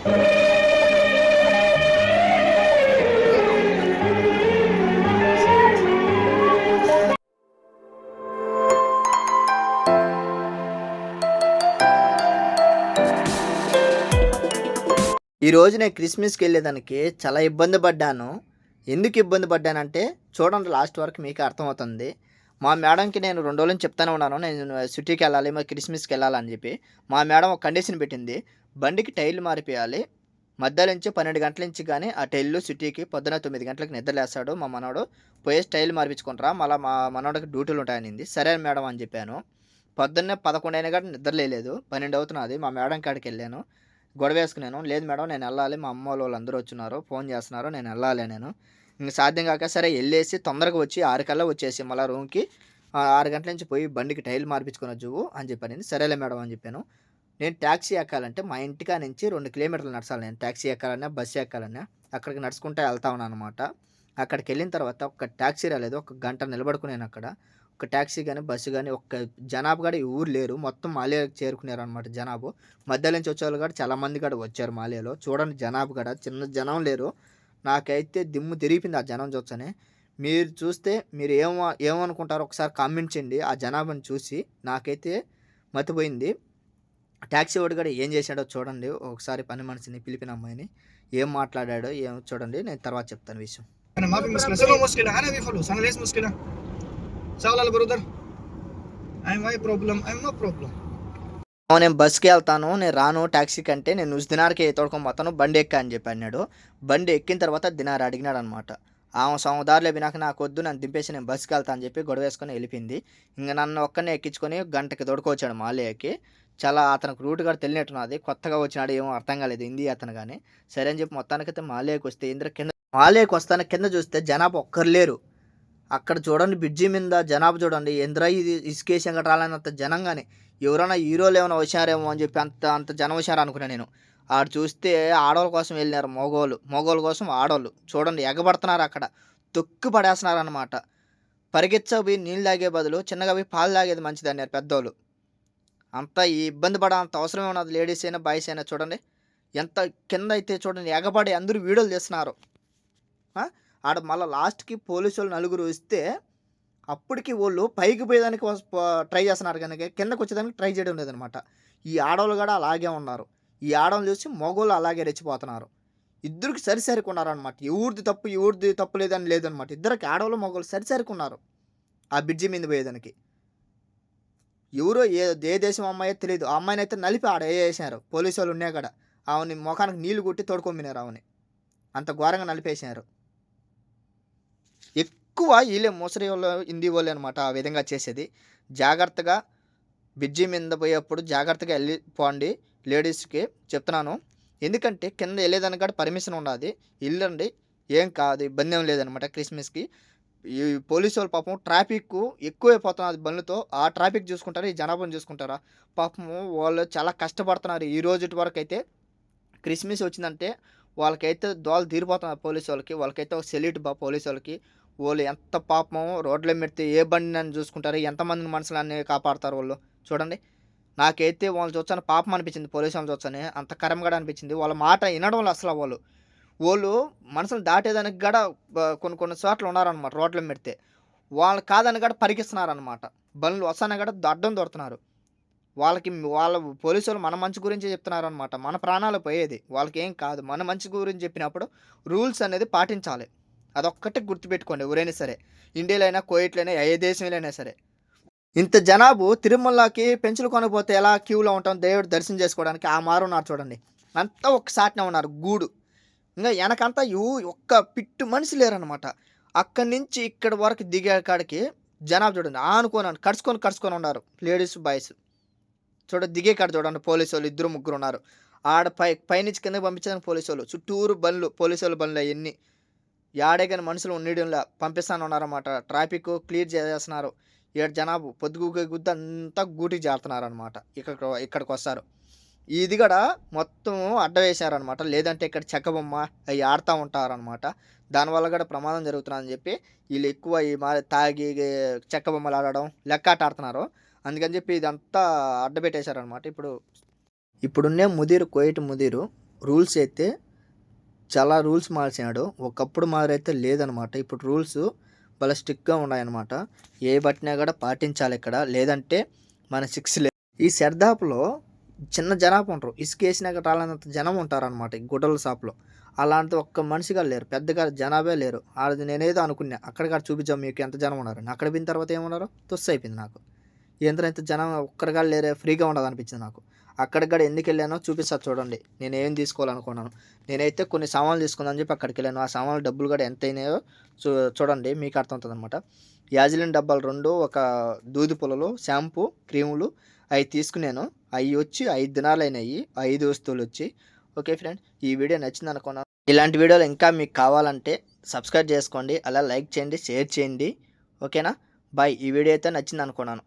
ఈరోజు నేను క్రిస్మస్కి వెళ్ళేదానికి చాలా ఇబ్బంది పడ్డాను. ఎందుకు ఇబ్బంది పడ్డానంటే చూడండి లాస్ట్ వరకు మీకు అర్థమవుతుంది. మా మేడంకి నేను రెండు రోజులు చెప్తానే ఉన్నాను. నేను సిటీకి వెళ్ళాలి మా క్రిస్మస్కి వెళ్ళాలని చెప్పి. మా మేడం ఒక కండిషన్ పెట్టింది. బండికి టైర్లు మారిపోయాలి. మధ్యాహ్నం నుంచి పన్నెండు గంటల నుంచి కానీ ఆ టైర్లు సిటీకి పొద్దున తొమ్మిది గంటలకు నిద్రలేస్తాడు మా మనోడు పోయేసి టైర్లు మార్పించుకుంటారా మళ్ళీ మా మనవడికి డ్యూటీలు ఉంటాయనింది. సరే మేడం అని చెప్పాను. పొద్దున్నే పదకొండు అయినా కానీ నిద్రలేదు పన్నెండు అవుతున్నది. మా మేడం కాడికి వెళ్ళాను. గొడవ వేసుకున్నాను. లేదు మేడం నేను వెళ్ళాలి. మా అమ్మ వాళ్ళు అందరూ వచ్చినారు. ఫోన్ చేస్తున్నారు. నేను వెళ్ళాలి నేను. ఇంక సాధ్యం కాక సరే వెళ్ళేసి తొందరగా వచ్చి ఆరు కల్లా వచ్చేసి మళ్ళీ రూమ్కి ఆరు గంటల నుంచి పోయి బండికి టైర్లు మార్పించుకొని వచ్చువు అని చెప్పాను. సరేలే మేడం అని చెప్పాను. నేను ట్యాక్సీ ఎక్కాలంటే మా ఇంటికా నుంచి రెండు కిలోమీటర్లు నడచాలి నేను. ట్యాక్సీ ఎక్కాలన్నా బస్సు ఎక్కాలన్నా అక్కడికి నడుచుకుంటూ వెళ్తా ఉన్నాను అనమాట అక్కడికి వెళ్ళిన తర్వాత ఒక ట్యాక్సీ రాలేదు ఒక గంట నిలబడుకున్నాను అక్కడ. ఒక ట్యాక్సీ కానీ బస్సు కానీ ఒక్క జనాభా కూడా ఈ ఊరు లేరు. మొత్తం మాలే చేరుకున్నారు అనమాట జనాభు మధ్యలో నుంచి వచ్చే వాళ్ళు కూడా చాలామంది కూడా వచ్చారు మాలేలో. చూడండి జనాభా కూడా చిన్న జనం లేరు. నాకైతే దిమ్ము తిరిగిపోయింది ఆ జనం చూస్తేనే. మీరు చూస్తే మీరు ఏమో ఏమనుకుంటారో ఒకసారి కామెంట్ చేయండి. ఆ జనాభాని చూసి నాకైతే మతిపోయింది. ట్యాక్సీ వాడు కూడా ఏం చేశాడో చూడండి ఒకసారి పని మనిషిని పిలిపిన అమ్మాయిని ఏం మాట్లాడాడో ఏం చూడండి నేను తర్వాత చెప్తాను విషయం انا ما في مشكله سووا مشكله انا ابي فلوس انا ليش مشكله شغله البرودر اي ماي بروبلم اي نو بروبلم "ఓ, నేను బస్కి వెళ్తాను నేను రాను ట్యాక్సీ కంటే నేను నువ్వు దినార్కి తోడుకొని పోతాను బండి ఎక్కా అని చెప్పి అన్నాడు బండి ఎక్కిన తర్వాత దినార్ అడిగినాడు అనమాట ఆమె సోమదారులు వినాక నాకు వద్దు నన్ను దింపేసి నేను బస్సుకి వెళ్తా అని చెప్పి గొడవ వేసుకొని వెళ్ళిపోయింది. ఇంకా నన్ను ఒక్కనే ఎక్కించుకొని గంటకి తోడుకొచ్చాడు మాలయ్యకి చాలా అతనికి రూట్ కూడా తెలియనట్టున్నది కొత్తగా వచ్చినాడు ఏమో అర్థం కాలేదు హిందీ అతను కానీ సరే అని చెప్పి మొత్తానికైతే మాలయ్యకి వస్తే ఇంద్ర కింద మాలయ్యకి వస్తాను కింద చూస్తే జనాభా ఒక్కరు లేరు. అక్కడ చూడండి బ్రిడ్జి మీద జనాభా చూడండి. ఇంద్ర ఇది ఇసుకేసి రాలనంత జనం కానీ ఎవరైనా హీరోలు ఏమైనా వచ్చారేమో అని చెప్పి అంత అంత జనం వచ్చారు అనుకున్నాను నేను. ఆడ చూస్తే ఆడవాళ్ళ కోసం వెళ్ళినారు మగోళ్ళు. మగోళ్ళ కోసం ఆడవాళ్ళు. చూడండి ఎగబడుతున్నారు అక్కడ. తొక్కు పడేస్తున్నారు అనమాట పరిగెచ్చవి నీళ్ళు తాగే బదులు చిన్నగా పోయి పాలు తాగేది మంచిది అన్నారు పెద్దోళ్ళు. అంత ఈ ఇబ్బంది పడాలంత అవసరమే ఉన్నది లేడీస్ అయినా బాయ్స్ అయినా చూడండి. ఎంత కింద అయితే చూడండి ఎగబడి అందరూ వీడియోలు తీస్తున్నారు. ఆడ మళ్ళీ లాస్ట్కి పోలీసు నలుగురు వస్తే అప్పటికి వాళ్ళు పైకి పోయేదానికి ట్రై చేస్తున్నారు కనుక కిందకు వచ్చేదానికి ట్రై చేయడం లేదనమాట ఈ ఆడవాళ్ళు కూడా అలాగే ఉన్నారు. ఈ ఆడవాళ్ళు చూసి మగవాళ్ళు అలాగే రెచ్చిపోతున్నారు. ఇద్దరికి సరిసరికున్నారనమాట ఎవరిది తప్పు ఎవరిది తప్పు లేదని లేదనమాట ఇద్దరికి ఆడవాళ్ళు మగవాళ్ళు సరిసరికి ఉన్నారు ఆ బ్రిడ్జి మీద పోయేదానికి. ఎవరో ఏ ఏ దేశం అమ్మాయో తెలియదు ఆ అమ్మాయిని అయితే నలిపి ఆడ వేసేసారు పోలీసు వాళ్ళు ఉన్నాయి అక్కడ ఆమెని ముఖానికి నీళ్ళు కొట్టి తోడుకొమ్మినారు ఆమెని అంత ఘోరంగా నలిపేసారు ఎక్కువ వీళ్ళే ముసలి వాళ్ళు హిందీ వాళ్ళు అనమాట ఆ విధంగా చేసేది. జాగ్రత్తగా బ్రిడ్జి మీద పోయేప్పుడు జాగ్రత్తగా వెళ్ళి పోండి. లేడీస్కి చెప్తున్నాను. ఎందుకంటే కింద వెళ్ళేదానికి కూడా పర్మిషన్ ఉండాలి వెళ్ళండి ఏం కాదు ఇబ్బంది ఏం లేదనమాట క్రిస్మస్కి. ఈ పోలీసు వాళ్ళు పాపం ట్రాఫిక్ ఎక్కువైపోతున్నది బండ్లతో. ఆ ట్రాఫిక్ చూసుకుంటారా ఈ జనాభాను చూసుకుంటారా? పాపము వాళ్ళు చాలా కష్టపడుతున్నారు. ఈ రోజు వరకు అయితే క్రిస్మస్ వచ్చిందంటే వాళ్ళకైతే దోలు తీరిపోతున్నారు పోలీసు వాళ్ళకి. వాళ్ళకైతే ఒక సెల్యూట్ బా పోలీసు వాళ్ళకి. వాళ్ళు ఎంత పాపం రోడ్ల పెడితే ఏ బండి అని చూసుకుంటారు? ఎంతమంది మనుషులన్నీ కాపాడతారు వాళ్ళు? చూడండి. నాకైతే వాళ్ళు చూస్తాను పాపం అనిపించింది పోలీసు వాళ్ళు చూస్తానే. అంత కరంగా అనిపించింది. వాళ్ళ మాట వినడం అసలు వాళ్ళు వాళ్ళు మనసును దాటేదానికి కూడా కొన్ని కొన్ని చోట్ల ఉన్నారనమాట రోడ్ల పెడితే వాళ్ళు కాదని కూడా పరిగిస్తున్నారు అనమాట బండ్లు వస్తానే కూడా దడ్డం దొరుకుతున్నారు. వాళ్ళకి వాళ్ళ పోలీసు వాళ్ళు మన మంచి గురించి చెప్తున్నారు అనమాట మన ప్రాణాలు పోయేది. వాళ్ళకి ఏం కాదు. మన మంచి గురించి చెప్పినప్పుడు రూల్స్ అనేది పాటించాలి. అదొక్కటి గుర్తుపెట్టుకోండి ఎవరైనా సరే. ఇండియాలో అయినా కోయిట్లైనా ఏ దేశంలో అయినా సరే. ఇంత జనాభు తిరుమలకి పెంచులు కొనకపోతే ఎలా క్యూలో ఉంటాం? దేవుడు దర్శనం చేసుకోవడానికి ఆ మారు ఉన్నారు చూడండి. అంతా ఒక్కసాటినే ఉన్నారు గూడు. ఇంకా వెనకంతా యూ ఒక్క పిట్టు మనిషి లేరనమాట అక్కడి నుంచి ఇక్కడ వరకు దిగే కాడికి జనాభా చూడండి ఆనుకోని కడుచుకొని కడుచుకొని ఉన్నారు లేడీస్ బాయ్స్. చూడ దిగే కాడ చూడండి పోలీసు వాళ్ళు ఇద్దరు ముగ్గురు ఉన్నారు. ఆడ పై పైనుంచి కిందకి పంపించడానికి పోలీసు వాళ్ళు చుట్టూరు బండ్లు పోలీసు వాళ్ళు బండ్లు అవన్నీ యాడే కానీ మనుషులు ఉండడంలా పంపిస్తాను ఉన్నారన్నమాట ట్రాఫిక్ క్లియర్ చేసేస్తున్నారు. ఇక్కడ జనాభా పొద్దుగుగే గుద్ద అంతా గూటి జారుతున్నారనమాట అనమాట ఇక్కడ ఇక్కడికి వస్తారు ఇది కూడా మొత్తం అడ్డ వేశారనమాట లేదంటే ఇక్కడ చెక్క బొమ్మ అవి ఆడుతూ ఉంటారనమాట దానివల్ల కూడా ప్రమాదం జరుగుతుందని చెప్పి వీళ్ళు ఎక్కువ ఈ మా తాగి చెక్క బొమ్మలు ఆడడం లెక్కాట ఆడుతున్నారు. అందుకని చెప్పి ఇదంతా అడ్డబెట్టేశారనమాట ఇప్పుడు ఇప్పుడున్నే ముదీరు కోయిట్ ముదీరు రూల్స్ అయితే చాలా రూల్స్ మార్చినాడు ఒకప్పుడు మారైతే లేదనమాట ఇప్పుడు రూల్స్ చాలా స్ట్రిక్ట్గా ఉన్నాయన్నమాట. ఏ బట్టినా కూడా పాటించాలి ఇక్కడ. లేదంటే మన సిక్స్ లే ఈ సర్దాపులో చిన్న జనాభా ఉంటారు. ఇసుక వేసినాక రాలనంత జనం ఉంటారనమాట ఈ గుడ్డల షాప్లో అలాంటి ఒక్క మనిషిగా లేరు. పెద్దగా జనాభే లేరు. అది నేనేదో అనుకున్నా. అక్కడికాడ చూపించాం మీకు ఎంత జనం ఉన్నారని అక్కడ పోయిన తర్వాత ఏమన్నారు? తుస్సు అయిపోయింది నాకు. ఎంత ఇంత జనం ఒక్కరిగా లేరే? ఫ్రీగా ఉండదు అనిపించింది నాకు. అక్కడికి కూడా ఎందుకు వెళ్ళానో చూపిస్తా చూడండి. నేను ఏం తీసుకోవాలనుకున్నాను. నేనైతే కొన్ని సామాన్లు తీసుకుందని చెప్పి అక్కడికి వెళ్ళాను ఆ సామాన్లు డబ్బులు కూడా ఎంత అయినాయో చూ చూడండి మీకు అర్థమవుతుంది అనమాట యాజిలిన్ డబ్బాలు రెండు ఒక దూది పొలలు షాంపూ క్రీములు అవి తీసుకున్నాను. అవి వచ్చి ఐదు దినాలు అయినాయి. ఐదు వస్తువులు వచ్చి. ఓకే ఫ్రెండ్ ఈ వీడియో నచ్చింది అనుకున్నాను. ఇలాంటి వీడియోలు ఇంకా మీకు కావాలంటే సబ్స్క్రైబ్ చేసుకోండి. అలా లైక్ చేయండి షేర్ చేయండి. ఓకేనా? బాయ్. ఈ వీడియో అయితే నచ్చింది అనుకున్నాను.